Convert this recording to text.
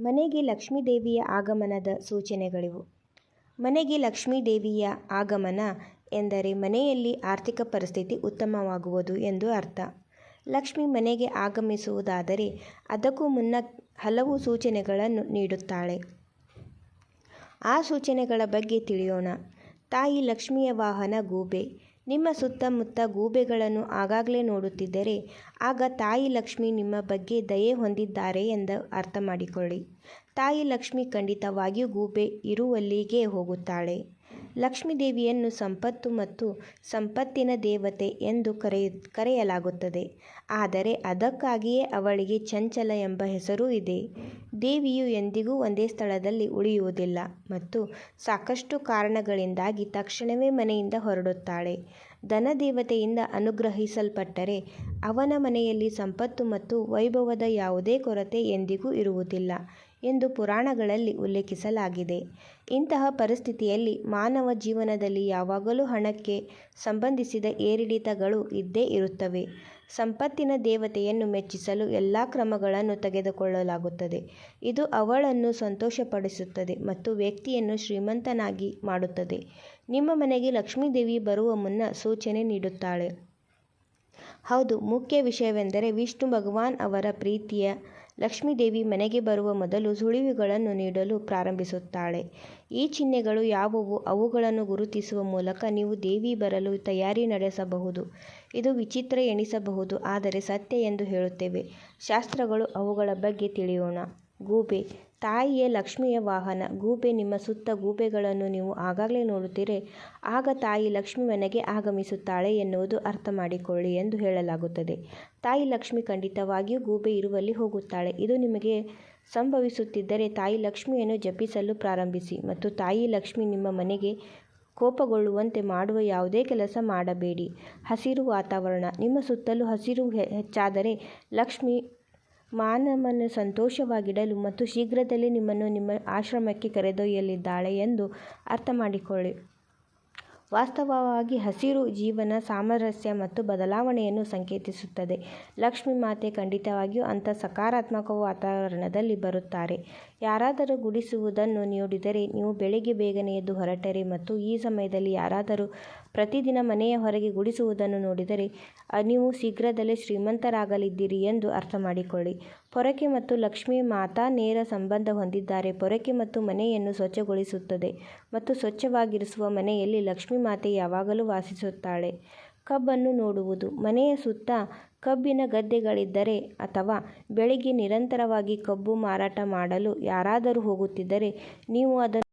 ಮನೆಗೆ ಲಕ್ಷ್ಮೀದೇವಿಯ ಆಗಮನದ ಸೂಚನೆಗಳಿವು. ಮನೆಗೆ ಲಕ್ಷ್ಮೀದೇವಿಯ ಆಗಮನ ಎಂದರೆ ಮನೆಯಲ್ಲಿ ಆರ್ಥಿಕ ಪರಿಸ್ಥಿತಿ ಉತ್ತಮವಾಗುವುದು ಎಂದು ಅರ್ಥ. ಲಕ್ಷ್ಮಿ ಮನೆಗೆ ಆಗಮಿಸುವುದಾದರೆ ಅದಕ್ಕೂ ಮುನ್ನ ಹಲವು ಸೂಚನೆಗಳನ್ನು ನೀಡುತ್ತಾಳೆ. ಆ ಸೂಚನೆಗಳ ಬಗ್ಗೆ ತಿಳಿಯೋಣ. ತಾಯಿ ಲಕ್ಷ್ಮಿಯ ವಾಹನ ಗೂಬೆ. ನಿಮ್ಮ ಸುತ್ತಮುತ್ತ ಗೂಬೆಗಳನ್ನು ಆಗಾಗಲೇ ನೋಡುತ್ತಿದ್ದರೆ, ಆಗ ತಾಯಿ ಲಕ್ಷ್ಮಿ ನಿಮ್ಮ ಬಗ್ಗೆ ದಯೆ ಹೊಂದಿದ್ದಾರೆ ಎಂದು ಅರ್ಥ ಮಾಡಿಕೊಳ್ಳಿ ತಾಯಿ ಲಕ್ಷ್ಮಿ ಖಂಡಿತವಾಗಿಯೂ ಗೂಬೆ ಇರುವಲ್ಲಿಗೆ ಹೋಗುತ್ತಾಳೆ. ಲಕ್ಷ್ಮೀದೇವಿಯನ್ನು ಸಂಪತ್ತು ಮತ್ತು ಸಂಪತ್ತಿನ ದೇವತೆ ಎಂದು ಕರೆಯು, ಕರೆಯಲಾಗುತ್ತದೆ. ಆದರೆ ಅದಕ್ಕಾಗಿಯೇ ಅವಳಿಗೆ ಚಂಚಲ ಎಂಬ ಹೆಸರೂ ಇದೆ. ದೇವಿಯು ಎಂದಿಗೂ ಒಂದೇ ಸ್ಥಳದಲ್ಲಿ ಉಳಿಯುವುದಿಲ್ಲ ಮತ್ತು ಸಾಕಷ್ಟು ಕಾರಣಗಳಿಂದಾಗಿ ತಕ್ಷಣವೇ ಮನೆಯಿಂದ ಹೊರಡುತ್ತಾಳೆ. ಧನದೇವತೆಯಿಂದ ಅನುಗ್ರಹಿಸಲ್ಪಟ್ಟರೆ ಅವನ ಮನೆಯಲ್ಲಿ ಸಂಪತ್ತು ಮತ್ತು ವೈಭವದ ಯಾವುದೇ ಕೊರತೆ ಎಂದಿಗೂ ಇರುವುದಿಲ್ಲ. ಎಂದು ಪುರಾಣಗಳಲ್ಲಿ ಉಲ್ಲೇಖಿಸಲಾಗಿದೆ. ಇಂತಹ ಪರಿಸ್ಥಿತಿಯಲ್ಲಿ ಮಾನವ ಜೀವನದಲ್ಲಿ ಯಾವಾಗಲೂ ಹಣಕ್ಕೆ ಸಂಬಂಧಿಸಿದ ಏರಿಳಿತಗಳು ಇದ್ದೇ ಇರುತ್ತವೆ. ಸಂಪತ್ತಿನ ದೇವತೆಯನ್ನು ಮೆಚ್ಚಿಸಲು ಎಲ್ಲ ಕ್ರಮಗಳನ್ನು ತೆಗೆದುಕೊಳ್ಳಲಾಗುತ್ತದೆ. ಇದು ಅವಳನ್ನು ಸಂತೋಷಪಡಿಸುತ್ತದೆ ಮತ್ತು ವ್ಯಕ್ತಿಯನ್ನು ಶ್ರೀಮಂತನಾಗಿ ಮಾಡುತ್ತದೆ. ನಿಮ್ಮ ಮನೆಗೆ ಲಕ್ಷ್ಮೀದೇವಿ ಬರುವ ಮುನ್ನ ಸೂಚನೆ ನೀಡುತ್ತಾಳೆ. ಹೌದು, ಮುಖ್ಯ ವಿಷಯವೆಂದರೆ ವಿಷ್ಣು ಭಗವಾನ್ ಅವರ ಪ್ರೀತಿಯ ಲಕ್ಷ್ಮೀದೇವಿ ಮನೆಗೆ ಬರುವ ಮೊದಲು ಸುಳಿವುಗಳನ್ನು ನೀಡಲು ಪ್ರಾರಂಭಿಸುತ್ತಾಳೆ. ಈ ಚಿಹ್ನೆಗಳು ಯಾವುವು, ಅವುಗಳನ್ನು ಗುರುತಿಸುವ ಮೂಲಕ ನೀವು ದೇವಿ ಬರಲು ತಯಾರಿ ನಡೆಸಬಹುದು. ಇದು ವಿಚಿತ್ರ ಎನಿಸಬಹುದು ಆದರೆ ಸತ್ಯ ಎಂದು ಹೇಳುತ್ತೇವೆ. ಶಾಸ್ತ್ರಗಳು ಅವುಗಳ ಬಗ್ಗೆ ತಿಳಿಯೋಣ. ಗೂಬೆ ತಾಯಿಯ ಲಕ್ಷ್ಮಿಯ ವಾಹನ. ಗೂಬೆ, ನಿಮ್ಮ ಸುತ್ತ ಗೂಬೆಗಳನ್ನು ನೀವು ಆಗಾಗಲೇ ನೋಡುತ್ತೀರಿ. ಆಗ ತಾಯಿ ಲಕ್ಷ್ಮಿ ಮನೆಗೆ ಆಗಮಿಸುತ್ತಾಳೆ ಎನ್ನುವುದು ಅರ್ಥ ಮಾಡಿಕೊಳ್ಳಿ ಎಂದು ಹೇಳಲಾಗುತ್ತದೆ. ತಾಯಿ ಲಕ್ಷ್ಮಿ ಖಂಡಿತವಾಗಿಯೂ ಗೂಬೆ ಇರುವಲ್ಲಿ ಹೋಗುತ್ತಾಳೆ. ಇದು ನಿಮಗೆ ಸಂಭವಿಸುತ್ತಿದ್ದರೆ ತಾಯಿ ಲಕ್ಷ್ಮಿಯನ್ನು ಜಪಿಸಲು ಪ್ರಾರಂಭಿಸಿ ಮತ್ತು ತಾಯಿ ಲಕ್ಷ್ಮಿ ನಿಮ್ಮ ಮನೆಗೆ ಕೋಪಗೊಳ್ಳುವಂತೆ ಮಾಡುವ ಯಾವುದೇ ಕೆಲಸ ಮಾಡಬೇಡಿ. ಹಸಿರು ವಾತಾವರಣ. ನಿಮ್ಮ ಸುತ್ತಲೂ ಹಸಿರು ಹೆಚ್ಚಾದರೆ ಲಕ್ಷ್ಮಿ ಮಾನವನ ಸಂತೋಷವಾಗಿಡಲು ಮತ್ತು ಶೀಘ್ರದಲ್ಲೇ ನಿಮ್ಮನ್ನು ನಿಮ್ಮ ಆಶ್ರಮಕ್ಕೆ ಕರೆದೊಯ್ಯಲಿದ್ದಾಳೆ ಎಂದು ಅರ್ಥ ಮಾಡಿಕೊಳ್ಳಿ ವಾಸ್ತವವಾಗಿ ಹಸಿರು ಜೀವನ, ಸಾಮರಸ್ಯ ಮತ್ತು ಬದಲಾವಣೆಯನ್ನು ಸಂಕೇತಿಸುತ್ತದೆ. ಲಕ್ಷ್ಮಿ ಮಾತೆ ಖಂಡಿತವಾಗಿಯೂ ಅಂಥ ಸಕಾರಾತ್ಮಕ ವಾತಾವರಣದಲ್ಲಿ ಬರುತ್ತಾರೆ. ಯಾರಾದರೂ ಗುಡಿಸುವುದನ್ನು ನೋಡಿದರೆ ನೀವು ಬೆಳಿಗ್ಗೆ ಬೇಗನೆ ಎದ್ದು ಹೊರಟರೆ ಮತ್ತು ಈ ಸಮಯದಲ್ಲಿ ಯಾರಾದರೂ ಪ್ರತಿದಿನ ಮನೆಯ ಹೊರಗೆ ಗುಡಿಸುವುದನ್ನು ನೋಡಿದರೆ ನೀವು ಶೀಘ್ರದಲ್ಲೇ ಶ್ರೀಮಂತರಾಗಲಿದ್ದೀರಿ ಎಂದು ಅರ್ಥ ಮಾಡಿಕೊಳ್ಳಿ ಪೊರಕೆ ಮತ್ತು ಲಕ್ಷ್ಮೀ ಮಾತಾ ನೇರ ಸಂಬಂಧ ಹೊಂದಿದ್ದಾರೆ. ಪೊರಕೆ ಮತ್ತು ಮನೆಯನ್ನು ಸ್ವಚ್ಛಗೊಳಿಸುತ್ತದೆ ಮತ್ತು ಸ್ವಚ್ಛವಾಗಿರಿಸುವ ಮನೆಯಲ್ಲಿ ಲಕ್ಷ್ಮೀ ಮಾತೆ ಯಾವಾಗಲೂ ವಾಸಿಸುತ್ತಾಳೆ. ಕಬ್ಬನ್ನು ನೋಡುವುದು, ಮನೆಯ ಸುತ್ತ ಕಬ್ಬಿನ ಗದ್ದೆಗಳಿದ್ದರೆ ಅಥವಾ ಬೆಳಿಗ್ಗೆ ನಿರಂತರವಾಗಿ ಕಬ್ಬು ಮಾರಾಟ ಮಾಡಲು ಯಾರಾದರೂ ಹೋಗುತ್ತಿದ್ದರೆ, ನೀವು ಅದನ್ನು